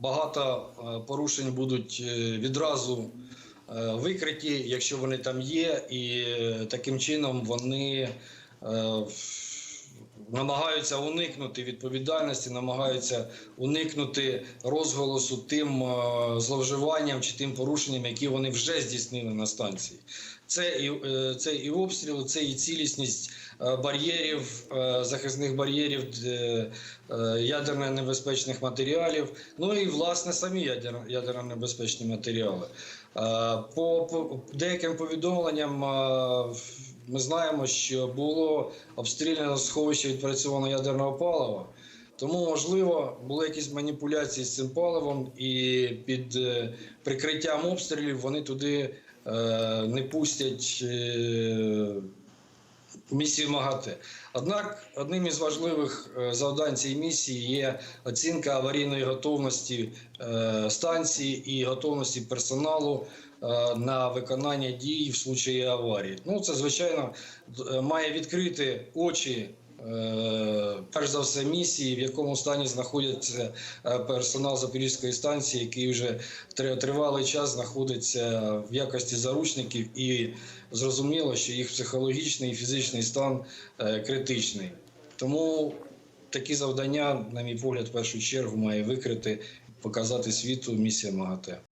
багато е, порушень будуть е, відразу е, викриті, якщо вони там є, і таким чином вони намагаються уникнути відповідальності, намагаються уникнути розголосу тим е, зловживанням чи тим порушенням, які вони вже здійснили на станції. Це і, е, це і обстріл, це і цілісність е, бар'єрів, захисних бар'єрів, ядерно небезпечних матеріалів, ну і власне самі ядерно, небезпечні матеріали. По, по деяким повідомленням ми знаємо, що було обстріляно сховище відпрацьованого ядерного палива. Тому, можливо, були якісь маніпуляції з цим паливом, і під е, прикриттям обстрілів вони туди е, не пустять місію МАГАТЕ. Однак одним із важливих е, завдань цієї місії є оцінка аварійної готовності е, станції і готовності персоналу е, на виконання дій в случаї аварії. Ну, це звичайно має відкрити очі. Е, Перш за все, місії, в якому стані знаходиться е, персонал Запорізької станції, який вже тр- тривалий час знаходиться в якості заручників, і зрозуміло, що їх психологічний і фізичний стан е, критичний. Тому такі завдання, на мій погляд, в першу чергу має викрити, показати світу місія МАГАТЕ.